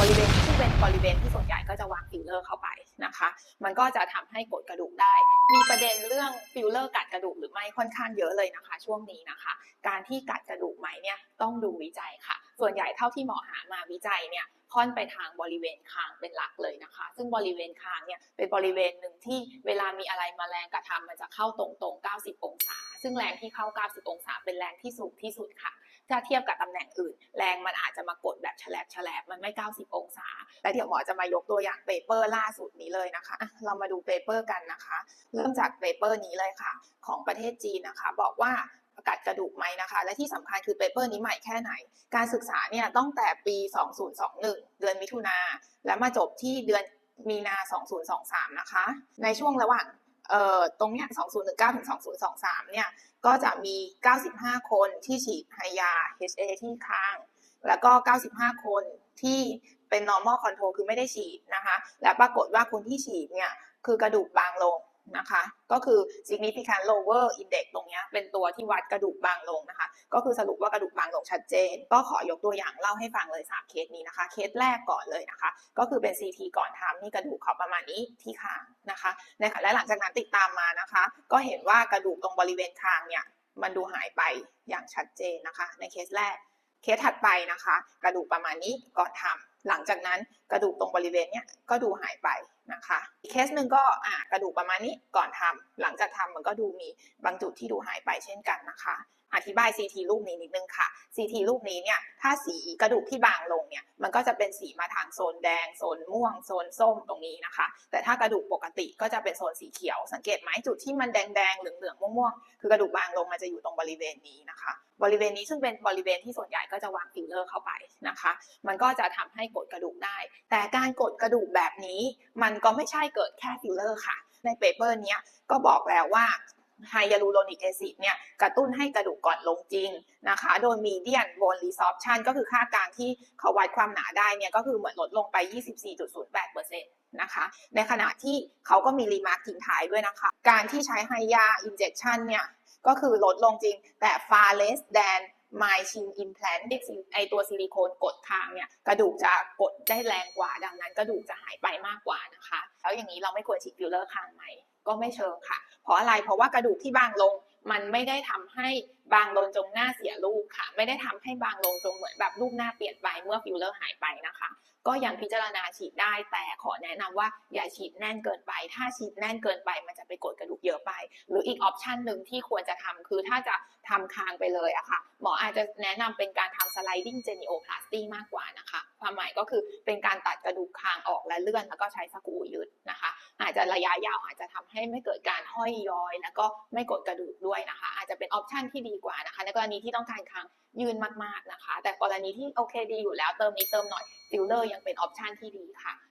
บริเวณที่เป็นบริเวณที่ส่วนใหญ่ก็จะวางฟิลเลอร์เข้าไปนะคะ มันก็จะทำให้กดกระดูกได้ มีประเด็นเรื่องฟิลเลอร์กัดกระดูกหรือไม่ค่อนข้างเยอะเลยนะคะ ช่วงนี้นะคะ การที่กัดกระดูกไหมเนี่ยต้องดูวิจัยค่ะ ส่วนใหญ่เท่าที่หมอหามาวิจัยเนี่ยค่อนไปทางบริเวณคางเป็นหลักเลยนะคะ ซึ่งบริเวณคางเนี่ยเป็นบริเวณหนึ่งที่เวลามีอะไรมาแรงกระทำมันจะเข้าตรงๆ 90 องศา ซึ่งแรงที่เข้า 90 องศา เป็นแรงที่สูงที่สุดค่ะ ถ้าเทียบกับตำแหน่งอื่น แรงมันอาจจะมากดแบบแฉลบแฉลบมันไม่ 90 องศาและเดี๋ยวหมอจะมายกตัวอย่างเปเปอร์ล่าสุดนี้เลยนะคะอะเรามาดูเปเปอร์กันนะคะ เริ่มจากเปเปอร์นี้เลยค่ะ ของประเทศจีนนะคะ บอกว่ากัดกระดูกไหมนะคะ และที่สำคัญคือเปเปอร์นี้ใหม่แค่ไหน การศึกษาเนี่ยตั้งแต่ปี 2021 เดือนมิถุนาและมาจบที่เดือนมีนา 2023 นะคะ ในช่วงระหว่าง เอ่อตรงเนี้ย2019ถึง2023เนี่ยก็จะมี 95 คนที่ฉีดไฮยา HA ที่ค้าง แล้วก็ 95 คนที่เป็น normal control คือไม่ได้ฉีดนะคะ และปรากฏว่าคนที่ฉีดเนี่ยคือกระดูกบางลง นะคะ ก็คือ significant lower index ตรงนี้เป็นตัวที่วัดกระดูกบางลงนะคะ ก็คือสรุปว่ากระดูกบางลงชัดเจน ก็ขอยกตัวอย่างเล่าให้ฟังเลยสามเคสนี้นะคะ เคสแรกก่อนเลยนะคะ ก็คือเป็น CT ก่อนทำนี่กระดูกเขาประมาณนี้ที่คางนะคะนะคะและหลังจากนั้นติดตามมานะคะ ก็เห็นว่ากระดูกตรงบริเวณคางเนี่ยมันดูหายไปอย่างชัดเจนนะคะ ในเคสแรกเคสถัดไปนะคะ กระดูกประมาณนี้ก่อนทำ หลังจากนั้นกระดูกตรงบริเวณเนี้ยก็ดูหายไปนะคะ อีกเคสหนึ่งก็อ่ากระดูกประมาณนี้ก่อนทำหลังจากทำมันก็ดูมีบางจุดที่ดูหายไปเช่นกันนะคะ อธิบาย CT รูปนี้นิดนึงค่ะ CT รูปนี้เนี่ยถ้าสีกระดูกที่บางลงเนี่ยมันก็จะเป็นสีมาทางโซนแดงโซนม่วงโซนส้มตรงนี้นะคะ แต่ถ้ากระดูกปกติก็จะเป็นโซนสีเขียว สังเกตไหมจุดที่มันแดงๆเหลืองๆม่วงๆคือกระดูกบางลงมันจะอยู่ตรงบริเวณนี้นะคะ บริเวณนี้ซึ่งเป็นบริเวณที่ส่วนใหญ่ก็จะวางฟิลเลอร์เข้าไปนะคะ มันก็จะทำให้กดกระดูกได้ แต่การกดกระดูกแบบนี้มันก็ไม่ใช่เกิดแค่ฟิลเลอร์ค่ะ ในเปเปอร์นี้ก็บอกแล้วว่าไฮยาลูโรนิกแอซิดเนี่ยกระตุ้นให้กระดูกก่อนลงจริงนะคะ โดยมีเดียนโบนรีซอ p ชันก็คือค่ากลางที่เขาวัดความหนาได้เนี่ยก็คือเหมือนลดลงไป 24.08%นะคะ ในขณะที่เขาก็มีรีมาร์คทิ้งท้ายด้วยนะคะ การที่ใช้ไฮยาอินเจ t ชันเนี่ย ก็คือลดลงจริง แต่ far less than my chin implant ไอตัวซิลิโคนกดทางเนี่ยกระดูกจะกดได้แรงกว่า ดังนั้นกระดูกจะหายไปมากกว่านะคะ แล้วอย่างนี้เราไม่ควรฉีดฟิลเลอร์ข้างไหมก็ไม่เชิงค่ะ เพราะอะไร เพราะว่ากระดูกที่บางลง มันไม่ได้ทำให้บางลงจงหน้าเสียรูปค่ะ ไม่ได้ทำให้บางลงจงเหมือนแบบรูปหน้าเปลี่ยนไปเมื่อฟิลเลอร์หายไปนะคะ ก็ยังพิจารณาฉีดได้ แต่ขอแนะนำว่าอย่าฉีดแน่นเกินไป ถ้าฉีดแน่นเกินไป มันจะไปกดกระดูกเยอะไป หรืออีกออปชันหนึ่งที่ควรจะทำคือถ้าจะทำคางไปเลยอะค่ะหมออาจจะแนะนำเป็นการทำ sliding genioplasty มากกว่านะคะ ความหมายก็คือเป็นการตัดกระดูกคางออกและเลื่อน แล้วก็ใช้สกูยึดนะคะ อาจจะระยะยาวอาจจะทำให้ไม่เกิดการห้อยย้อย แล้วก็ไม่กดกระดูกด้วยนะคะ อาจจะเป็นออปชันที่ดีกว่านะคะ ในกรณีที่ต้องการคางยืนมากๆนะคะ แต่กรณีที่โอเคดีอยู่แล้วเติมนิดเติมหน่อยฟิลเลอร์ยังเป็นออปชันที่ดีค่ะ